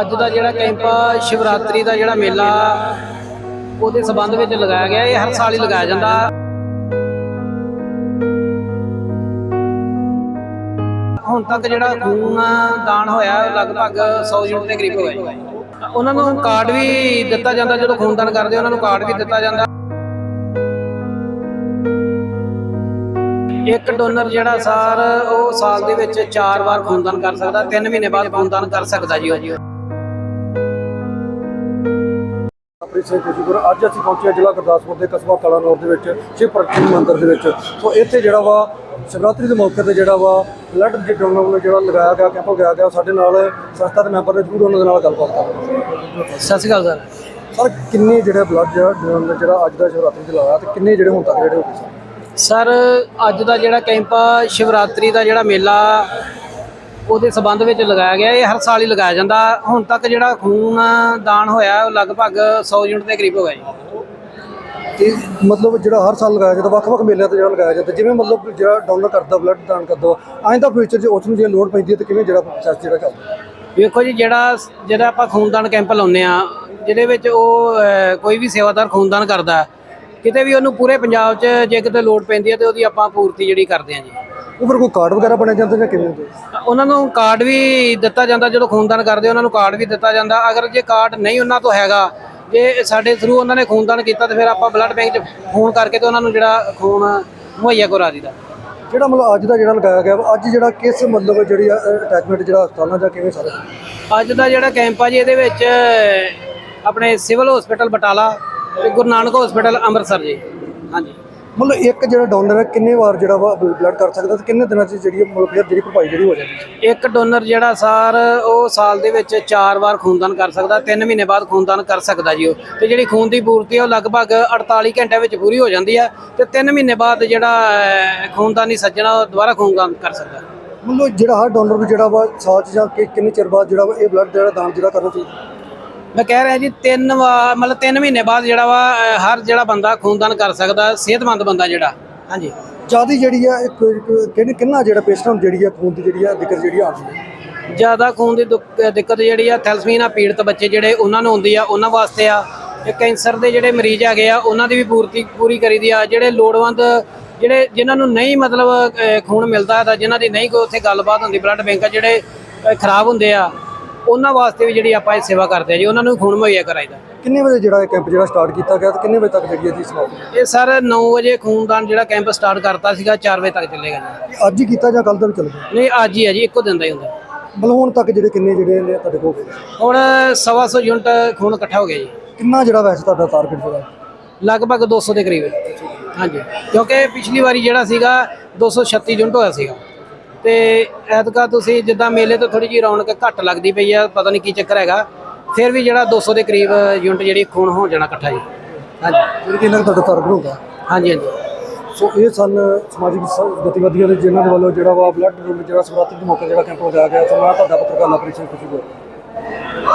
ਅੱਜ ਦਾ ਜਿਹੜਾ ਕੈਂਪ ਆ, ਸ਼ਿਵਰਾਤਰੀ ਦਾ ਜਿਹੜਾ ਮੇਲਾ ਉਹਦੇ ਸਬੰਧ ਵਿੱਚ ਲਗਾਇਆ ਗਿਆ। ਇਹ ਹਰ ਸਾਲ ਹੀ ਲਗਾਇਆ ਜਾਂਦਾ। ਹੁਣ ਤੱਕ ਜਿਹੜਾ ਖੂਨ ਦਾਨ ਹੋਇਆ ਲਗਭਗ 100 ਯੂਨਿਟ ਦੇ ਕਰੀਬ ਹੋਇਆ ਉਹਨਾਂ ਨੂੰ ਕਾਰਡ ਵੀ ਦਿੱਤਾ ਜਾਂਦਾ ਜਦੋਂ ਖੂਨਦਾਨ ਕਰਦੇ ਉਹਨਾਂ ਨੂੰ ਕਾਰਡ ਵੀ ਦਿੱਤਾ ਜਾਂਦਾ। ਇੱਕ ਡੋਨਰ ਜਿਹੜਾ ਸਾਰ ਉਹ ਸਾਲ ਦੇ ਵਿੱਚ 4 ਵਾਰ ਖੂਨਦਾਨ ਕਰ ਸਕਦਾ 3 ਮਹੀਨੇ ਬਾਅਦ ਖੂਨਦਾਨ ਕਰ ਸਕਦਾ ਜੀ ਉਹ। ਆਪਣੀ ਸੇ ਖੁਸ਼ੀਪੁਰ। ਅੱਜ ਅਸੀਂ ਪਹੁੰਚੇ ਜ਼ਿਲ੍ਹਾ ਗੁਰਦਾਸਪੁਰ ਦੇ ਕਸਬਾ ਕਲਾਨੌਰ ਦੇ ਵਿੱਚ ਸ਼ਿਵ ਪ੍ਰਗਟ ਮੰਦਿਰ ਦੇ ਵਿੱਚ। ਸੋ ਇੱਥੇ ਜਿਹੜਾ ਵਾ ਸ਼ਿਵਰਾਤਰੀ ਦੇ ਮੌਕੇ ਤੇ ਜਿਹੜਾ ਵਾ ਬਲੱਡ ਡੋਨਰ ਨੂੰ ਜਿਹੜਾ ਲਗਾਇਆ ਗਿਆ ਕੈਂਪ ਲਗਾਇਆ ਗਿਆ ਸਾਡੇ ਨਾਲ ਸੰਸਥਾ ਦੇ ਮੈਂਬਰ ਨੇ ਜ਼ਰੂਰ ਉਹਨਾਂ ਦੇ ਨਾਲ ਗੱਲਬਾਤ ਕਰਾਂਗੇ ਸਤਿ ਸ਼੍ਰੀ ਅਕਾਲ ਸਰ। ਸਰ ਕਿੰਨੇ ਜਿਹੜੇ ਬਲੱਡ ਜਿਹੜਾ ਜਿਹੜਾ ਅੱਜ ਦਾ ਸ਼ਿਵਰਾਤਰੀ ਤੇ ਲਾਇਆ ਤੇ ਕਿੰਨੇ ਜਿਹੜੇ ਹੁਣ ਤੱਕ ਜਿਹੜੇ ਹੋ ਗਏ? ਸਰ ਸਰ ਅੱਜ ਦਾ ਜਿਹੜਾ ਕੈਂਪ ਆ, ਸ਼ਿਵਰਾਤਰੀ ਦਾ ਜਿਹੜਾ ਮੇਲਾ ਉਹਦੇ ਸਬੰਧ ਵਿੱਚ ਲਗਾਇਆ ਗਿਆ ਇਹ ਹਰ ਸਾਲ ਹੀ ਲਗਾਇਆ ਜਾਂਦਾ। ਹੁਣ ਤੱਕ ਜਿਹੜਾ ਖੂਨ ਦਾਨ ਹੋਇਆ ਉਹ ਲਗਭਗ 100 ਯੂਨਿਟ ਦੇ ਕਰੀਬ ਹੋਇਆ ਜੀ। ਤੇ ਮਤਲਬ ਜਿਹੜਾ ਹਰ ਸਾਲ ਲਗਾਇਆ ਜਾਂਦਾ ਵੱਖ-ਵੱਖ ਮੇਲਿਆਂ ਤੇ ਜਿਹੜਾ ਲਗਾਇਆ ਜਾਂਦਾ ਜਿਵੇਂ ਮਤਲਬ ਜਿਹੜਾ ਡੋਨਰ ਕਰਦਾ ਬਲੱਡ ਦਾਨ ਕਰਦਾ ਆਇੰਦਾ ਫਿਊਚਰ 'ਚ ਉਸ ਨੂੰ ਜੇ ਲੋੜ ਪੈਂਦੀ ਹੈ ਤੇ ਕਿਵੇਂ ਜਿਹੜਾ ਪ੍ਰੋਸੈਸ ਜਿਹੜਾ ਚੱਲਦਾ? ਵੇਖੋ ਜੀ ਜਿਹੜਾ ਜਿਹੜਾ ਆਪਾਂ ਖੂਨਦਾਨ ਕੈਂਪ ਲਾਉਂਦੇ ਆ ਜਿਹਦੇ ਵਿੱਚ ਉਹ ਕੋਈ ਵੀ ਸੇਵਾਦਾਰ ਖੂਨਦਾਨ ਕਰਦਾ ਕਿਤੇ ਵੀ ਉਹਨੂੰ ਪੂਰੇ ਪੰਜਾਬ 'ਚ ਜੇ ਕਿਤੇ ਲੋੜ ਪੈਂਦੀ ਹੈ ਤੇ ਉਹਦੀ ਆਪਾਂ ਪੂਰਤੀ ਜਿਹੜੀ ਕਰਦੇ ਆ ਜੀ। ਉਹ ਫਿਰ ਕੋਈ ਕਾਰਡ ਵਗੈਰਾ ਬਣਿਆ ਜਾਂਦਾ ਜਾਂ ਕਿਵੇਂ ਹੁੰਦੇ? ਉਹਨਾਂ ਨੂੰ ਕਾਰਡ ਵੀ ਦਿੱਤਾ ਜਾਂਦਾ ਜਦੋਂ ਖੂਨਦਾਨ ਕਰਦੇ ਉਹਨਾਂ ਨੂੰ ਕਾਰਡ ਵੀ ਦਿੱਤਾ ਜਾਂਦਾ। ਅਗਰ ਜੇ ਕਾਰਡ ਨਹੀਂ ਉਹਨਾਂ ਤੋਂ ਹੈਗਾ ਜੇ ਸਾਡੇ ਥਰੂ ਉਹਨਾਂ ਨੇ ਖੂਨਦਾਨ ਕੀਤਾ ਤੇ ਫਿਰ ਆਪਾਂ ਬਲੱਡ ਬੈਂਕ 'ਚ ਫੋਨ ਕਰਕੇ ਤੇ ਉਹਨਾਂ ਨੂੰ ਜਿਹੜਾ ਖੂਨ ਮੁਹੱਈਆ ਕਰਾ ਦਿੱਤਾ ਜਿਹੜਾ ਮਤਲਬ ਅੱਜ ਦਾ ਜਿਹੜਾ ਲਗਾਇਆ ਗਿਆ ਵਾ, ਅੱਜ ਜਿਹੜਾ ਕਿਸ ਮਤਲਬ ਜਿਹੜੀ ਅਟੈਚਮੈਂਟ ਜਿਹੜਾ ਹਸਪਤਾਲਾਂ ਜਾਂ ਕਿਵੇਂ ਸਾਰੇ? ਅੱਜ ਦਾ ਜਿਹੜਾ ਕੈਂਪ ਆ ਜੀ ਇਹਦੇ ਵਿੱਚ ਆਪਣੇ ਸਿਵਲ ਹਸਪੀਟਲ ਬਟਾਲਾ ਤੇ ਗੁਰੂ ਨਾਨਕ ਹਸਪੀਟਲ ਅੰਮ੍ਰਿਤਸਰ ਜੀ। ਹਾਂਜੀ। ਮਤਲਬ ਇੱਕ ਜਿਹੜਾ ਡੋਨਰ ਹੈ ਕਿੰਨੇ ਵਾਰ ਜਿਹੜਾ ਵਾ ਬਲੱਡ ਕਰ ਸਕਦਾ ਤੇ ਕਿੰਨੇ ਦਿਨਾਂ 'ਚ ਜਿਹੜੀ ਮਤਲਬ ਜਿਹੜੀ ਭਰਪਾਈ ਜਿਹੜੀ ਹੋ ਜਾਂਦੀ ਹੈ? ਇੱਕ ਡੋਨਰ ਜਿਹੜਾ ਸਾਰ ਉਹ ਸਾਲ ਦੇ ਵਿੱਚ 4 ਵਾਰ ਖੂਨਦਾਨ ਕਰ ਸਕਦਾ 3 ਮਹੀਨੇ ਬਾਅਦ ਖੂਨਦਾਨ ਕਰ ਸਕਦਾ ਜੀ ਉਹ। ਤੇ ਜਿਹੜੀ ਖੂਨ ਦੀ ਪੂਰਤੀ ਆ ਉਹ ਲਗਭਗ 48 ਘੰਟਿਆਂ ਵਿੱਚ ਪੂਰੀ ਹੋ ਜਾਂਦੀ ਹੈ ਤੇ 3 ਮਹੀਨੇ ਬਾਅਦ ਜਿਹੜਾ ਖੂਨਦਾਨੀ ਸੱਜਣਾ ਉਹ ਦੁਬਾਰਾ ਖੂਨਦਾਨ ਕਰ ਸਕਦਾ। ਮਤਲਬ ਜਿਹੜਾ ਹਰ ਡੋਨਰ ਵੀ ਜਿਹੜਾ ਵਾ ਸਾਲ 'ਚ ਜਾਂ ਕਿੰਨੇ ਚਿਰ ਬਾਅਦ ਜਿਹੜਾ ਇਹ ਬਲੱਡ ਜਿਹੜਾ ਦਾਨ ਜਿਹੜਾ ਕਰਨਾ ਚਾਹੀਦਾ? ਮੈਂ ਕਹਿ ਰਿਹਾ ਜੀ 3 ਵਾਰ ਮਤਲਬ 3 ਮਹੀਨੇ ਬਾਅਦ ਜਿਹੜਾ ਵਾ ਅਹ, ਹਰ ਜਿਹੜਾ ਬੰਦਾ ਖੂਨਦਾਨ ਕਰ ਸਕਦਾ ਸਿਹਤਮੰਦ ਬੰਦਾ ਜਿਹੜਾ। ਹਾਂਜੀ। ਜ਼ਿਆਦਾ ਜਿਹੜੀ ਆ ਇੱਕ ਕਿੰਨੇ ਕਿੰਨਾ ਜਿਹੜਾ ਪੇਸ਼ੈਂਟ ਨੂੰ ਜਿਹੜੀ ਆ ਖੂਨ ਦੀ ਜਿਹੜੀ ਆ ਦਿੱਕਤ ਜਿਹੜੀ ਆਉਂਦੀ ਹੈ ਜ਼ਿਆਦਾ ਖੂਨ ਦੀ ਦੁੱਕ- ਦਿੱਕਤ ਜਿਹੜੀ ਆ ਥੈਲਸਮੀਆ ਪੀੜਤ ਬੱਚੇ ਜਿਹੜੇ ਉਹਨਾਂ ਨੂੰ ਹੁੰਦੀ ਆ ਉਹਨਾਂ ਵਾਸਤੇ ਆ। ਇਹ ਕੈਂਸਰ ਦੇ ਜਿਹੜੇ ਮਰੀਜ਼ ਹੈਗੇ ਆ ਉਹਨਾਂ ਦੀ ਵੀ ਪੂਰਤੀ ਪੂਰੀ ਕਰੀਦੀ ਆ। ਜਿਹੜੇ ਲੋੜਵੰਦ ਜਿਹੜੇ ਜਿਨ੍ਹਾਂ ਨੂੰ ਨਹੀਂ ਮਤਲਬ ਅਹ, ਖੂਨ ਮਿਲਦਾ ਤਾਂ ਜਿਨ੍ਹਾਂ ਦੀ ਨਹੀਂ ਕੋਈ ਉੱਥੇ ਗੱਲਬਾਤ ਹੁੰਦੀ ਬਲੱਡ ਬੈਂਕਾਂ ਜਿਹੜੇ ਅਹ, ਖਰਾਬ ਹੁੰਦੇ ਆ ਉਹਨਾਂ ਵਾਸਤੇ ਵੀ ਜਿਹੜੀ ਆਪਾਂ ਇਹ ਸੇਵਾ ਕਰਦੇ ਆ ਜੀ ਉਹਨਾਂ ਨੂੰ ਖੂਨ ਮੁਹੱਈਆ ਕਰਾਈਦਾ। ਕਿੰਨੇ ਵਜੇ ਜਿਹੜਾ ਇਹ ਕੈਂਪ ਜਿਹੜਾ ਸਟਾਰਟ ਕੀਤਾ ਗਿਆ ਤੇ ਕਿੰਨੇ ਵਜੇ ਤੱਕ ਜਿਹੜੀ ਇਹਦੀ ਸਮਾਪਤੀ ਇਹ ਸਰ 9 ਵਜੇ ਖੂਨਦਾਨ ਜਿਹੜਾ ਕੈਂਪ ਸਟਾਰਟ ਕਰਤਾ ਸੀਗਾ 4 ਵਜੇ ਤੱਕ ਚੱਲੇਗਾ ਜੀ। ਅੱਜ ਹੀ ਕੀਤਾ ਜਾਂ ਕੱਲ ਦਾ ਵੀ ਚੱਲ ਗਿਆ ਨਹੀਂ ਅੱਜ ਹੀ ਹੈ ਜੀ ਇੱਕੋ ਦਿਨ ਦਾ ਹੀ ਹੁੰਦਾ। ਮਤਲਬ ਹੁਣ ਤੱਕ ਜਿਹੜੇ ਕਿੰਨੇ ਜਿਹੜੇ ਨੇ ਤੁਹਾਡੇ ਕੋਲ? ਹੁਣ ਸਵਾ ਸੌ ਯੂਨਿਟ ਖੂਨ ਇਕੱਠਾ ਹੋ ਗਿਆ ਜੀ। ਕਿੰਨਾ ਜਿਹੜਾ ਵੈਸੇ ਤੁਹਾਡਾ ਟਾਰਗੇਟ ਹੋਗਾ ਲਗਭਗ 200 ਦੇ ਕਰੀਬ ਹਾਂਜੀ ਕਿਉਂਕਿ ਪਿਛਲੀ ਵਾਰੀ ਜਿਹੜਾ ਸੀਗਾ 236 ਯੂਨਿਟ ਹੋਇਆ ਸੀਗਾ। ਤੇ ਐਤਕਾ ਤੁਸੀਂ ਜਿੱਦਾਂ ਮੇਲੇ ਤੋਂ ਥੋੜੀ ਜਿਹੀ ਰੌਣਕ ਘੱਟ ਲੱਗਦੀ ਪਈ ਆ ਪਤਾ ਨਹੀਂ ਕੀ ਚੱਕਰ ਹੈਗਾ। ਫਿਰ ਵੀ ਜਿਹੜਾ 200 ਦੇ ਕਰੀਬ ਯੂਨਿਟ ਜਿਹੜੀ ਖੂਨ ਹੋ ਜਾਣਾ ਇਕੱਠਾ ਜੀ। ਹਾਂਜੀ। ਜਿਹੜੀ ਕਿ ਇਹਨਾਂ ਦਾ ਤੁਹਾਡਾ ਟਾਰਗੇਟ ਹੋਗਾ ਹਾਂਜੀ ਹਾਂਜੀ। ਸੋ ਇਹ ਸਨ ਸਮਾਜਿਕ ਸ- ਗਤੀਵਿਧੀਆਂ ਦੇ ਜਿਨ੍ਹਾਂ ਦੇ ਵੱਲੋਂ ਜਿਹੜਾ ਵਾ ਬਲੱਡ ਜਿਹੜਾ ਸਵਰਾਤਰੀ ਦੇ ਮੌਕੇ ਜਿਹੜਾ ਕੈਂਪ ਲਗਾਇਆ ਗਿਆ ਸੋ ਮੈਂ ਤੁਹਾਡਾ ਪੱਤਰਕਾਰ ਲਵਪ੍ਰੀਤ ਸਿੰਘ ਖੁਸ਼ੀਪੁਰ